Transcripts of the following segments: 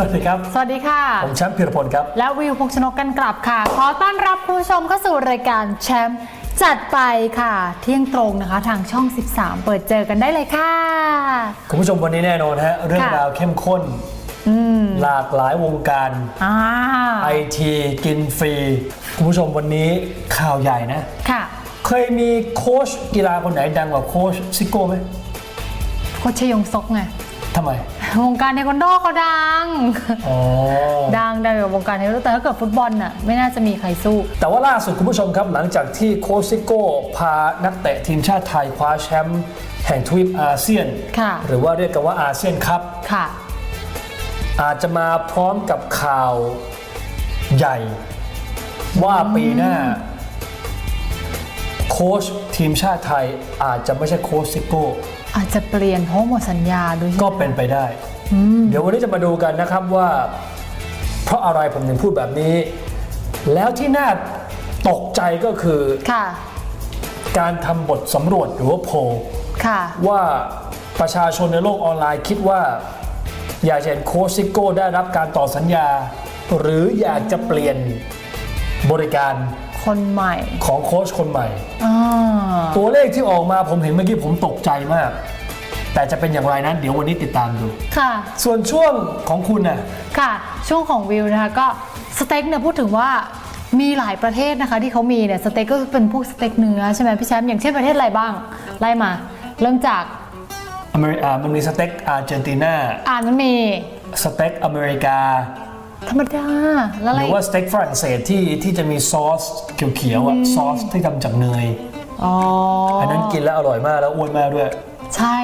สวัสดีครับ สวัสดีค่ะ ผมแชมป์พิรพลครับ และวิวพงษ์ชนกกันกลับค่ะ ขอต้อนรับคุณผู้ชมเข้าสู่รายการแชมป์จัดไปค่ะ เที่ยงตรงนะคะ ทางช่อง 13 เปิดเจอกันได้เลยค่ะ คุณผู้ชมวันนี้แน่นอนฮะเรื่องค่ะราวเข้มข้นหลากหลายวงการอ่าไอทีกินฟรี คุณผู้ชมวันนี้ข่าวใหญ่นะค่ะ เคยมีโค้ชกีฬาคนไหนดังกว่าโค้ชซิโก้ไหมโคชชยงซกไง ทำไม วงการเทควันโดเขาดัง อ๋อ ดังดังกับวงการเทควันโดแต่ถ้าเกิดฟุตบอลน่ะไม่น่าจะมีใครสู้ แต่ว่าล่าสุดคุณผู้ชมครับ หลังจากที่โค้ชซิโก้พานักเตะทีมชาติไทยคว้าแชมป์แห่งทวีปอาเซียน ค่ะ หรือว่าเรียกกันว่าอาเซียนคัพค่ะ อาจจะมาพร้อมกับข่าวใหญ่ ว่าปีหน้า โค้ชทีมชาติไทยอาจจะไม่ใช่โค้ชซิโก้ อาจจะเปลี่ยนเพราะหมดสัญญาด้วยก็เป็นไปได้ เดี๋ยววันนี้จะมาดูกันนะครับว่า เพราะอะไรผมถึงพูดแบบนี้ แล้วที่น่าตกใจก็คือค่ะการทำบทสำรวจหรือว่าโพลค่ะว่าประชาชนในโลกออนไลน์คิดว่า อยากจะเห็นโค้ชซิโก้ได้รับการต่อสัญญา หรืออยากจะเปลี่ยนบริการ คนใหม่ของโค้ชคนใหม่ อ่าตัวเลขที่ออกมาผมเห็นเมื่อกี้ผมตกใจมาก แต่จะเป็นอย่างไรนั้นเดี๋ยววันนี้ติดตามดู ค่ะ ส่วนช่วงของคุณน่ะ ค่ะ ช่วงของวิวนะคะก็สเต็กเนี่ยพูดถึงว่ามีหลายประเทศนะคะที่เขามีเนี่ยสเต็กก็เป็นพวกสเต็กเนื้อใช่ไหมพี่แชมป์อย่างเช่นประเทศอะไรบ้างไล่มา เริ่มจากอเมริกามันมีสเต็กอาร์เจนตินาอ่านมันมี สเต็กอเมริกา ธรรมดา แล้วอะหไรรือว่าสเต็กฝรั่งเศสที่ที่จะมีซอสเขียวๆอะซอสที่ทำจากเนยอ๋ออัอันนั้นกินแล้วอร่อยมากแล้วอ้วนมากด้วย ใช่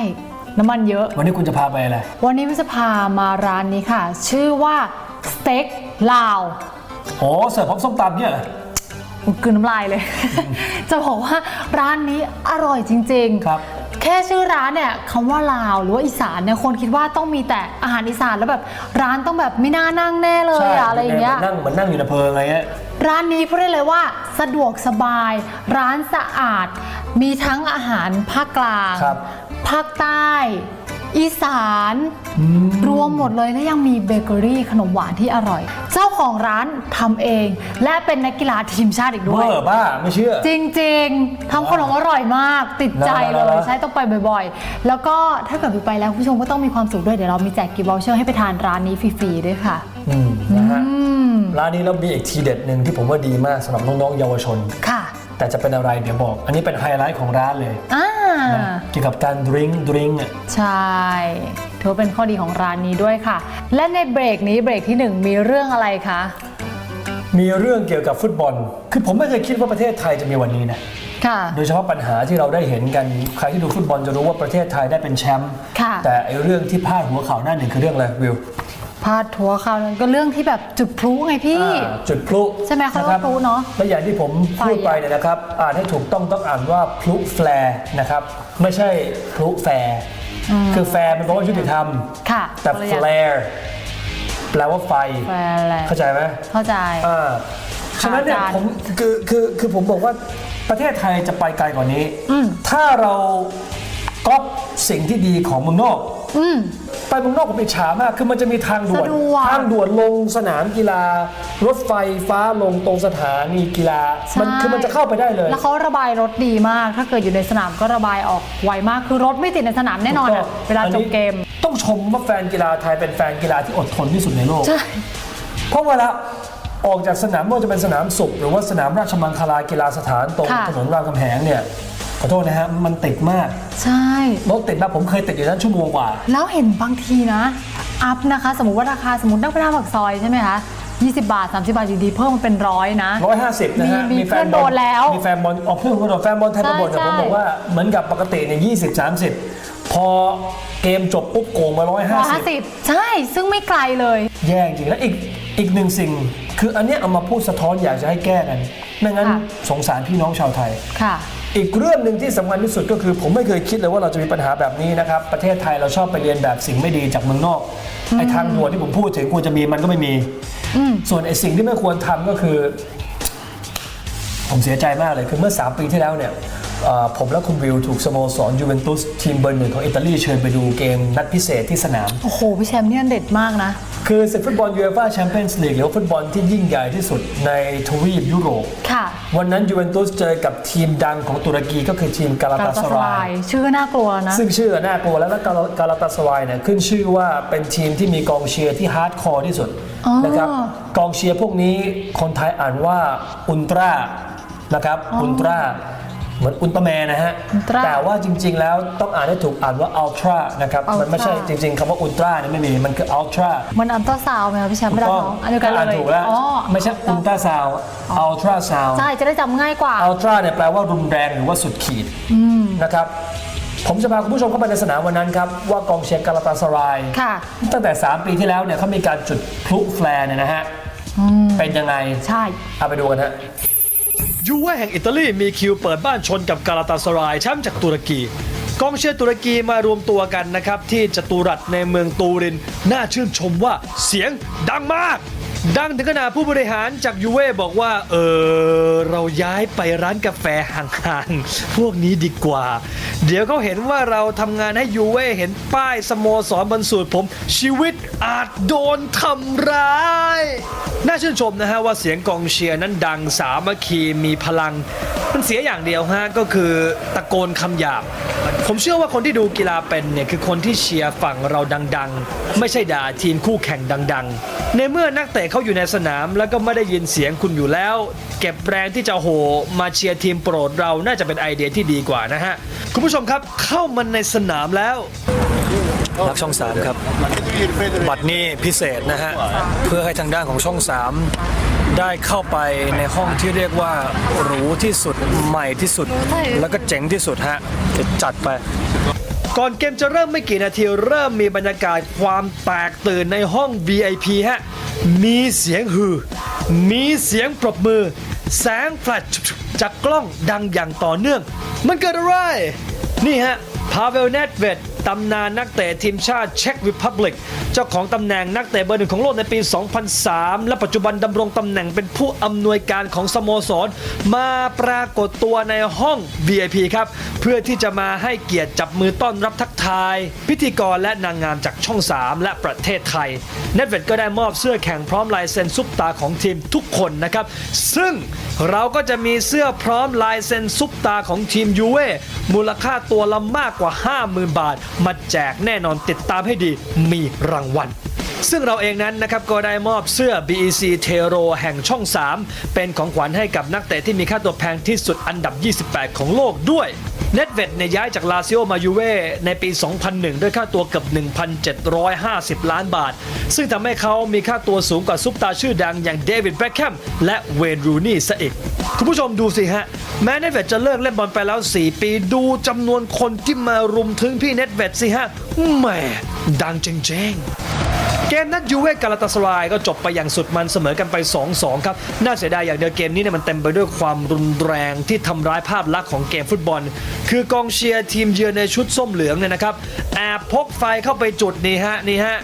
น้ำมันเยอะ วันนี้คุณจะพาไปอะไรวันนี้วิจะพามาร้านนี้ค่ะ ชื่อว่าสเต็กลาว โอ้เสิร์ฟพร้อมส้มตำเนี่ยเหรอ กลืนน้ำลายเลย จะบอกว่าร้านนี้อร่อยจริงๆครับ แค่ชื่อร้านเนี่ยคำว่าลาวหรือว่าอีสานเนี่ยคนคิดว่าต้องมีแต่อาหารอีสานแล้วแบบร้านต้องแบบไม่น่านั่งแน่เลยอะอะไรอย่างเงี้ย นั่งเหมือนนั่งอยู่ในเพลิงอะไรเงี้ย ร้านนี้พูดได้เลยว่าสะดวกสบาย ร้านสะอาด มีทั้งอาหารภาคกลาง ครับ ภาคใต้ อีสาน รวมหมดเลยและยังมีเบเกอรี่ขนมหวานที่อร่อย เจ้าของร้านทำเอง และเป็นนักกีฬาทีมชาติอีกเวด้วย อร์บ้าไม่เชื่อ จริงๆทำขนมอร่อยมาก ติดใจเลแล้วยแล้วใช่ต้องไปบ่อยๆ แล้วก็ถ้าเกิดไปแล้วคุณผู้ชมก็ต้องมีความสุขด้วยเดี๋ยวเรามีแจกกิฟต์วอเชอร์ให้ไปทานร้านนี้ฟรีๆด้วยค่ะ อืมนะฮะอืมร้านนี้เรามีอีกทีเด็ดหนึ่งที่ผมว่าดีมากสำหรับน้องๆเยาวชน ค่ะ แต่จะเป็นอะไรเดี๋ยวบอก อันนี้เป็นไฮไลท์ของร้านเลยอ่านะเกี่ยวกับการดื่มดื่มอะใช่ถือว่าเป็นข้อดีของร้านนี้ด้วยค่ะ และในเบรกนี้เบรกที่หนึ่งมีเรื่องอะไรคะ มีเรื่องเกี่ยวกับฟุตบอล คือผมไม่เคยคิดว่าประเทศไทยจะมีวันนี้นะ ค่ะ โดยเฉพาะปัญหาที่เราได้เห็นกัน ใครที่ดูฟุตบอลจะรู้ว่าประเทศไทยได้เป็นแชมป์ ค่ะ แต่ไอเรื่องที่พาดหัวข่าวหน้าหนึ่งคือเรื่องอะไรวิว พาดทัวร์ข่าวนั้นก็เรื่องที่แบบจุดพลุไงพี่ อ่าจุดพลุใช่ไหมเขาเรียกว่ารับพลุเนอะและอย่างที่ผมพูดไปเนี่ยนะครับ อ่านให้ถูกต้องต้องอ่านว่าพลุแฟร์นะครับ ไม่ใช่พลุแฟร์คือแฟร์มันแปลว่ายุติธรรม ค่ะแต่คนละแฟอย่าง ร์แปลว่าไฟ แฟร์อะไรเข้าใจไหม เข้าใจ อ่าฉะนั้นเนี่ยอาจารย์ผมคือคือคือผมบอกว่าประเทศไทยจะไปไกลกว่านี้ อืม ถ้าเราก๊อปสิ่งที่ดีของเมืองนอก อืม ไปเมืองนอกผมอิจฉามาก คือมันจะมีทางด่วนสะดวกทางด่วนลงสนามกีฬา รถไฟฟ้าลงตรงสถานีกีฬา มันใช่ คือมันจะเข้าไปได้เลย แล้วเขาระบายรถดีมาก ถ้าเกิดอยู่ในสนามก็ระบายออกไวมาก คือรถไม่ติดในสนามแน่นอนอะเวลาจบเกม ต้องชมว่าแฟนกีฬาไทยเป็นแฟนกีฬาที่อดทนที่สุดในโลก ใช่ เพราะเวลาออกจากสนามไม่ว่าจะเป็นสนามสุข หรือว่าสนามราชมังคลากีฬาสถานตรงค่ะ ถนนรามคำแหงเนี่ยข อโทษนะฮะมันติดมากใช่ รถติดมากผมเคยติดอยู่นั้นชั่วโมงกว่า แล้วเห็นบางทีนะ อัพนะคะ สมมติว่าราคาสมมตินั่งไปหน้าปากซอยใช่ไหมคะ20 บาท 30 บาทอยู่ดีเพิ่มมาเป็นร้อยนะ 150นะฮะมีมีเพื่อนโดนแล้ว มีแฟนบอลออกเพื่อนคนโดนแฟนบอลไทยมาบ่นใช่แต่ผมใช่ บอกว่าเหมือนกับปกติเนี่ย20 30 พอเกมจบปุ๊บโกงมา 150 150 ใช่ซึ่งไม่ไกลเลย แย่จริงแล้วอีกอีกหนึ่งสิ่ง คืออันเนี้ยเอามาพูดสะท้อนอยากจะให้แก้กันไม่งั้นค่ะ สงสารพี่น้องชาวไทย ค่ะ อีกเรื่องหนึ่งที่สำคัญที่สุดก็คือ ผมไม่เคยคิดเลยว่าเราจะมีปัญหาแบบนี้นะครับ ประเทศไทยเราชอบไปเรียนแบบสิ่งไม่ดีจากเมืองนอกไอ้ทางด่วนที่ผมพูดถึงควรจะมีมันก็ไม่มีอืมส่วนไอ้สิ่งที่ไม่ควรทำก็คือ ผมเสียใจมากเลยคือเมื่อ 3 ปีที่แล้วเนี่ยเอ่อผมและคุณวิวถูกสโมสรยูเวนตุสทีมเบอร์หนึ่งของอิตาลีเชิญไปดูเกมนัดพิเศษที่สนาม โอ้โห พี่แชมป์เนี่ยเด็ดมากนะ คือศึกฟุตบอลยูเอฟ่าแชมเปี้ยนส์ลีกหรือว่าฟุตบอลที่ยิ่งใหญ่ที่สุดในทวีปยุโรป ค่ะ วันนั้นยูเวนตุสเจอกับทีมดังของตุรกีก็คือทีมกาลาการตาตัสสรารายยชื่อน่ากลัวนะ ซึ่งชื่อน่ากลัวแล้วก็กาลาตาสรายเนี่ยขึ้นชื่อว่าเป็นทีมที่มีกองเชียร์ที่ฮาร์ดคอร์ที่สุดอ๋อนะครับ กองเชียร์พวกนี้คนไทยอ่านว่าอุลตร้านะครับอุลตร้า เหมือนอุลตร้าแมนนะฮะอุลตร้าแต่ว่าจริง ๆ แล้วต้องอ่านให้ถูกอ่านว่าอัลตร้านะครับ Ultra มันไม่ใช่จริง ๆคำว่าอุลตร้าเนี่ยไม่มี มันคืออัลตร้ามันอันตราซาวด์ไหมคะพี่แชมป์ไม่ได้ท้องอันเดียวกันเลยอ่านถูกแล้ว อ๋อไม่ใช่อุลตร้าซาวอัลตร้าซาว ใช่จะได้จำง่ายกว่า อัลตร้าเนี่ยแปลว่ารุนแรงหรือว่าสุดขีดนะครับ ผมจะพาคุณผู้ชมเข้าไปในสนามวันนั้นครับ ว่ากองเชียร์กาลาตาสราย ค่ะ ตั้งแต่ 3 ปีที่แล้วเนี่ยเขามีการจุดพลุแฟร์เนี่ยนะฮะ เป็นยังไง ใช่ เอาไปดูกันฮะ ยูเว่แห่งอิตาลีมีคิวเปิดบ้านชนกับกาลาตาสรายแชมป์จากตุรกี กองเชียร์ตุรกีมารวมตัวกันนะครับ ที่จตุรัสในเมืองตูริน น่าชื่นชมว่าเสียงดังมาก ดังถึงขนาดผู้บริหารจากยูเว่บอกว่า เออ เราย้ายไปร้านกาแฟห่างๆ พวกนี้ดีกว่า เดี๋ยวเขาเห็นว่าเราทำงานให้ยูเว่เห็นป้ายสโมสรบนสูตรผม ชีวิตอาจโดนทำร้าย น่าชื่นชมนะฮะว่าเสียงกองเชียร์นั้นดังสามัคคีมีพลัง มันเสียอย่างเดียวฮะก็คือตะโกนคำหยาบ ผมเชื่อว่าคนที่ดูกีฬาเป็นเนี่ยคือคนที่เชียร์ฝั่งเราดัง ๆ ไม่ใช่ด่าทีมคู่แข่งดัง ๆ ในเมื่อนักเตะเขาอยู่ในสนามแล้วก็ไม่ได้ยินเสียงคุณอยู่แล้ว เก็บแรงที่จะโหมาเชียร์ทีมโปรดเราน่าจะเป็นไอเดียที่ดีกว่านะฮะ คุณผู้ชมครับเข้ามาในสนามแล้วรักช่อง 3 ครับ บัตรนี้พิเศษนะฮะ เพื่อให้ทางด้านของช่อง 3 ได้เข้าไปในห้องที่เรียกว่าหรูที่สุดใหม่ที่สุด แล้วก็เจ๋งที่สุดฮะจะจัดไป ก่อนเกมจะเริ่มไม่กี่นาทีเริ่มมีบรรยากาศความแตกตื่นในห้อง VIP ฮะ มีเสียงฮือ มีเสียงปรบมือ แสงแฟลชจากกล้องดังอย่างต่อเนื่อง มันเกิดอะไร นี่ฮะ พาเวลเนตเวด ตำนานนักเตะทีมชาติเช็กริพับลิก เจ้าของตำแหน่งนักเตะเบอร์หนึ่งของโลกในปี 2003 และปัจจุบันดำรงตำแหน่งเป็นผู้อำนวยการของสโมสร มาปรากฏตัวในห้อง VIP ครับ เพื่อที่จะมาให้เกียรติจับมือต้อนรับทักทาย พิธีกรและนางงามจากช่อง 3 และประเทศไทยเนตเวดก็ได้มอบเสื้อแข่งพร้อมลายเซ็นซุปตาของทีมทุกคนนะครับซึ่งเราก็จะมีเสื้อพร้อมลายเซ็นซุปตาของทีมยูเว่มูลค่าตัวละมากกว่า 50,000 บาทมาแจกแน่นอนติดตามให้ดีมีรางวัลซึ่งเราเองนั้นนะครับก็ได้มอบเสื้อ BEC t e r o แห่งช่อง 3 เป็นของขวัญให้กับนักเตะที่มีค่าตัวแพงที่สุดอันดับ 28 ของโลกด้วยเนตเวดเนี่ยย้ายจากลาซิโอมายูเว่ในปี 2001 ด้วยค่าตัวเกือบ1,750 ล้านบาท ซึ่งทำให้เขามีค่าตัวสูงกว่าซุปตาชื่อดังอย่างเดวิดแบ็คแฮมและเวนรูนี่ซะอีก คุณผู้ชมดูสิฮะ แม้เน็ตเวดจะเลิกเล่นบอลไปแล้ว 4 ปีดูจำนวนคนที่มารุมถึงพี่เน็ตเวดสิฮะแหมดังจริงๆ เกมนัดยูเว่กาลาตาสรายก็จบไปอย่างสุดมันเสมอกันไป 2-2 ครับ น่าเสียดายอย่างเดียวเกมนี้เนี่ยมันเต็มไปด้วยความรุนแรงที่ทำร้ายภาพลักษณ์ของเกมฟุตบอล คือกองเชียร์ทีมเยือนในชุดส้มเหลืองเนี่ยนะครับแอบพกไฟเข้าไปจุดนี่ฮะนี่ฮะ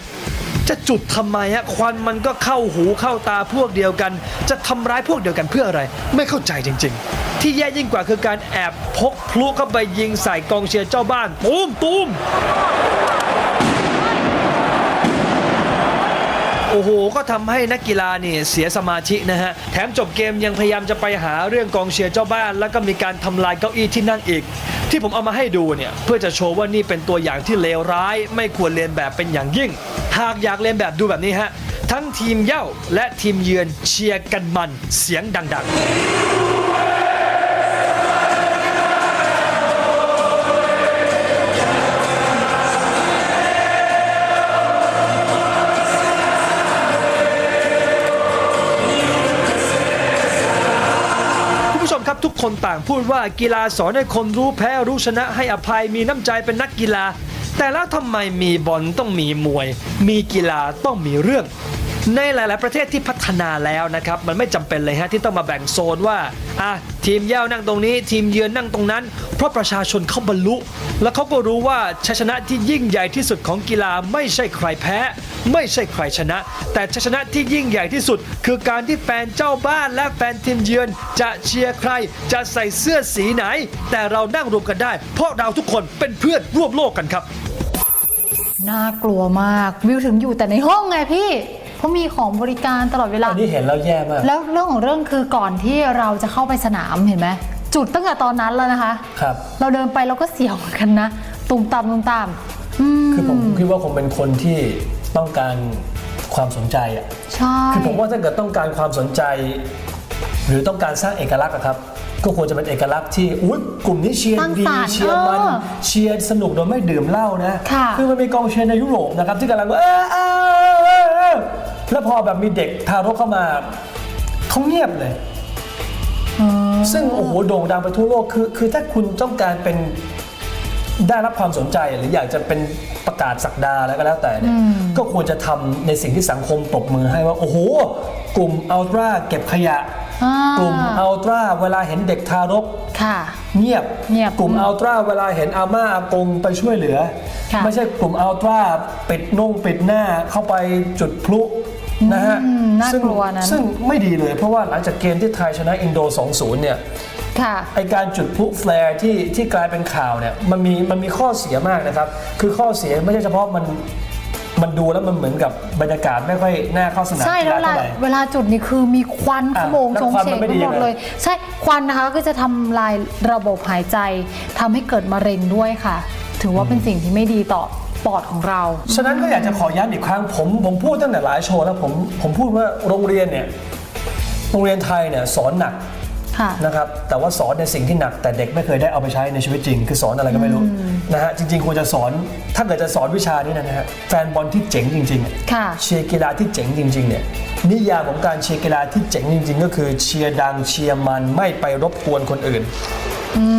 จะจุดทำไมฮะควันมันก็เข้าหูเข้าตาพวกเดียวกัน จะทำร้ายพวกเดียวกันเพื่ออะไร ไม่เข้าใจจริง ๆ ที่แย่ยิ่งกว่าคือการแอบพกพลุเข้าไปยิงใส่กองเชียร์เจ้าบ้านตูมตูม โอ้โห ก็ทำให้นักกีฬานี่เสียสมาธินะฮะ แถมจบเกมยังพยายามจะไปหาเรื่องกองเชียร์เจ้าบ้าน แล้วก็มีการทำลายเก้าอี้ที่นั่งอีก ที่ผมเอามาให้ดูเนี่ย เพื่อจะโชว์ว่านี่เป็นตัวอย่างที่เลวร้าย ไม่ควรเรียนแบบเป็นอย่างยิ่ง หากอยากเรียนแบบดูแบบนี้ฮะ ทั้งทีมเย้าและทีมเยือนเชียร์กันมันเสียงดัง ๆ ทุกคนต่างพูดว่ากีฬาสอนให้คนรู้แพ้รู้ชนะให้อภัยมีน้ำใจเป็นนักกีฬา แต่แล้วทำไมมีบอลต้องมีมวย มีกีฬาต้องมีเรื่อง ในหลาย ๆ ประเทศที่พัฒนาแล้วนะครับ มันไม่จำเป็นเลยฮะที่ต้องมาแบ่งโซนว่าอะทีมเย่านั่งตรงนี้ ทีมเยือนนั่งตรงนั้น เพราะประชาชนเขาบรรลุ แล้วเขาก็รู้ว่าชัยชนะที่ยิ่งใหญ่ที่สุดของกีฬาไม่ใช่ใครแพ้ ไม่ใช่ใครชนะ แต่ชัยชนะที่ยิ่งใหญ่ที่สุด คือการที่แฟนเจ้าบ้านและแฟนทีมเยือน จะเชียร์ใคร จะใส่เสื้อสีไหน แต่เรานั่งรวมกันได้ เพราะเราทุกคนเป็นเพื่อนร่วมโลกกันครับน่ากลัวมากวิวถึงอยู่แต่ในห้องไงพี่ เพราะมีของบริการตลอดเวลา อันนี้เห็นแล้วแย่มาก แล้วเรื่องของเรื่องคือก่อนที่เราจะเข้าไปสนามเห็นไหมจุดตั้งแต่ตอนนั้นแล้วนะคะครับเราเดินไปเราก็เสียวเหมือนกันนะตุ่มตามตุ่มตามอืมคือผมคิดว่าคงเป็นคนที่ต้องการความสนใจอะใช่คือผมว่าถ้าเกิดต้องการความสนใจ หรือต้องการสร้างเอกลักษณ์อะครับก็ควรจะเป็นเอกลักษณ์ที่อุ้ยกลุ่มนี้เชียร์สร้างดีสรรค์เชียร์มันเออเชียร์สนุกโดยไม่ดื่มเหล้านะค่ะอมันมีกองเชียร์ในยุโรปนะครับที่กำลังเออเออเออเออ แล้วพอแบบมีเด็กทารกเข้ามาเขาเงียบเลย ซึ่งโอ้โหโด่งดังไปทั่วโลกคือคือถ้าคุณต้องการเป็นได้รับความสนใจหรืออยากจะเป็นประกาศสักดาแล้วก็แล้วแต่เนี่ยก็ควรจะทำในสิ่งที่สังคมปรบมือให้ว่า โอ้โห กลุ่มอัลตร้าเก็บขยะอ่ากลุ่มอัลตร้าเวลาเห็นเด็กทารกค่ะเงียบเงียบกลุ่มอัลตร้าเวลาเห็นอาม่าอากงไปช่วยเหลือค่ะไม่ใช่กลุ่มอัลตร้าปิดนุ่งปิดหน้าเข้าไปจุดพลุ นะฮะอืมน่าซึ่งกลัวนั้นซึ่งไม่ดีเลยเพราะว่าหลังจากเกมที่ไทยชนะอินโด 2-0 เนี่ย ค่ะ ไอการจุดพลุแฟลร์ที่ที่กลายเป็นข่าวเนี่ยมันมีมันมีข้อเสียมากนะครับ คือข้อเสียไม่ใช่เฉพาะมันมันดูแล้วมันเหมือนกับบรรยากาศไม่ค่อยน่าเข้าสนามใช่กีแล้วฬาเวลาเท่าไหร่ เวลาจุดนี่คือมีควันขอะโมงแล้วชงควันเฉมังนไม่ไปดีหมยัดงไง เลย ใช่ควันนะคะก็จะทำลายระบบหายใจทำให้เกิดมะเร็งด้วยค่ะ ถือว่าเป็นสิ่งที่ไม่ดีต่อ ปอดของเรา ฉะนั้นก็อยากจะขอย้ำอีกครั้งผมผมพูดตั้งแต่หลายโชว์แล้วผมผมพูดว่าโรงเรียนเนี่ยโรงเรียนไทยเนี่ยสอนหนักค่ะ นะครับแต่ว่าสอนในสิ่งที่หนัก แต่เด็กไม่เคยได้เอาไปใช้ในชีวิตจริง คือสอนอะไรก็ไม่รู้นะฮะจริงๆควรจะสอนถ้าเกิดจะสอนวิชานี้นะฮะแฟนบอลที่เจ๋งจริงๆอะค่ะ เชียร์กีฬาที่เจ๋งจริงๆเนี่ยนิยามของการเชียร์กีฬาที่เจ๋งจริง ๆ ก็คือเชียร์ดังเชียร์มันไม่ไปรบกวนคนอื่น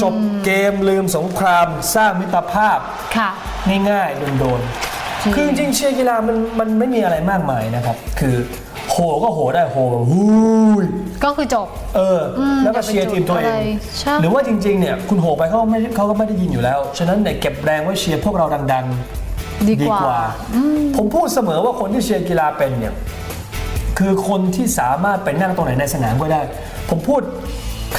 จบเกมลืมสงคราม สร้างมิตรภาพค่ะ ง่ายๆโดนๆคือจริงๆเชียร์กีฬามันมันไม่มีอะไรมากมายนะครับ คือโหก็โหได้โหแบบฮู้ยก็คือจบ เอออแล้วก็เชียร์ทีมตัวเออย่าไปจุดอะไรงใช่หรือว่าจริงๆเนี่ยคุณโหไปเขาไม่เขาก็ไม่ได้ยินอยู่แล้ว ฉะนั้นเนี่ยเก็บแรงไว้เชียร์พวกเราดังๆ ดีกว่า ผมพูดเสมอว่าคนที่เชียร์กีฬาเป็นเนี่ยคือคนที่สามารถไปนั่งตรงไหนในสนามก็ได้ ผมพูด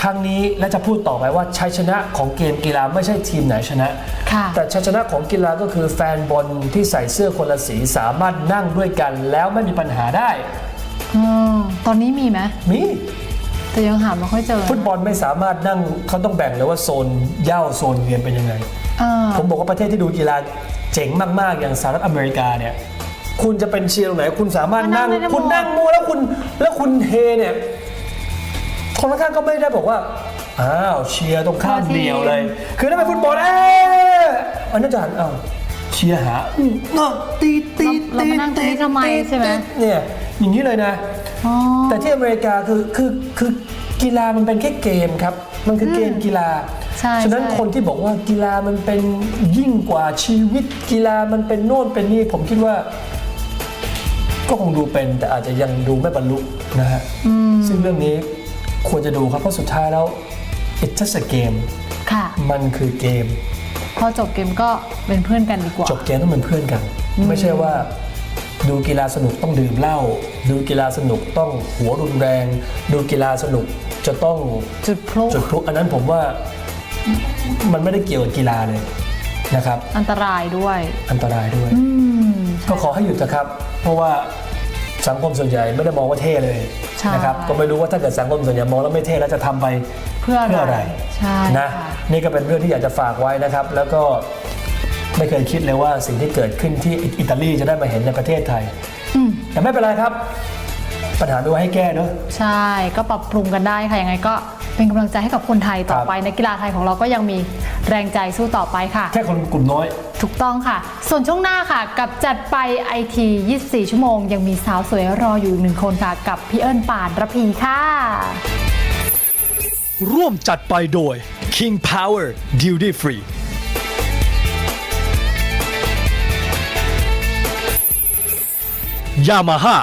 ครั้งนี้และจะพูดต่อไปว่าชัยชนะของเกมกีฬาไม่ใช่ทีมไหนชนะ ค่ะแต่ชัยชนะของกีฬาก็คือแฟนบอลที่ใส่เสื้อคนละสีสามารถนั่งด้วยกัน แล้วไม่มีปัญหาได้ อืมตอนนี้มีไหมมีแต่ยังหาไม่ค่อยเจอฟุตบอลไม่สามารถนั่งเขาต้องแบ่งเลยว่าโซนเหย้าโซนเวียนเป็นยังไง อ่าผมบอกว่าประเทศที่ดูกีฬาเจ๋งมาก ๆ อย่างสหรัฐอเมริกาเนี่ย คุณจะเป็นเชียร์ตรงไหน คุณสามารถนั่งนั่งได้หมดคุณนั่งมัวแล้วคุณแล้วคุณเฮเนี่ย คนข้างๆก็ไม่ได้บอกว่า อ้าวเชียร์ตรงข้ามเดียวเลย คือถ้าเป็นฟุตบอลเอ๊ะอันนั้นจะหันอ้าวเชียร์หาอืมเนาะตีตีเรามานั่งตรงนี้ทำไมใช่ไหม เนี่ยอย่างนี้เลยนะ อ๋อ แต่ที่อเมริกาคือคือคือกีฬามันเป็นแค่เกมครับ มันคือเกมกีฬา ใช่ฉะนั้นใช่ คนที่บอกว่ากีฬามันเป็นยิ่งกว่าชีวิตกีฬามันเป็นโน่นเป็นนี่ผมคิดว่า ก็คงดูเป็นแต่อาจจะยังดูไม่บรรลุนะฮะซึ่งเรื่องนี้ ควรจะดูครับ เพราะสุดท้ายแล้ว it's just a game ค่ะ มันคือเกม พอจบเกมก็เป็นเพื่อนกันดีกว่า จบเกมต้องเป็นเพื่อนกัน ไม่ใช่ว่าดูกีฬาสนุกต้องดื่มเหล้าดูกีฬาสนุกต้องหัวรุนแรง ดูกีฬาสนุกจะต้องจุดพลุจุดพลุอันนั้นผมว่ามันไม่ได้เกี่ยวกับกีฬาเลยนะครับ อันตรายด้วยอันตรายด้วยอืมก็ขอให้หยุดนะครับ เพราะว่าสังคมส่วนใหญ่ไม่ได้มองว่าเท่เลย ใช่ นะครับก็ไม่รู้ว่าถ้าเกิดสังคมส่วนใหญ่มองแล้วไม่เท่แล้วจะทำไปเพื่ออะไรใช่นะค่ะนี่ก็เป็นเรื่องที่อยากจะฝากไว้นะครับ แล้วก็ไม่เคยคิดเลยว่าสิ่งที่เกิดขึ้นที่อิตาลีจะได้มาเห็นในประเทศไทย อืม แต่ไม่เป็นไรครับ ปัญหาไม่ไว้ให้แก้เนอะ ใช่ก็ปรับปรุงกันได้ค่ะยังไงก็เป็นกำลังใจให้กับคนไทยต่อครับ ไปในกกีฬาไทยของเราก็ยังมี แรงใจสู้ต่อไปค่ะ แค่คนกลุ่มน้อย ถูกต้องค่ะ ส่วนช่วงหน้าค่ะ กับจัดไปไอที24 ชั่วโมง ยังมีสาวสวยรออยู่อีกหนึ่งคนค่ะ กับพี่เอิญป่านระพีค่ะ ร่วมจัดไปโดย King Power Duty Free Yamaha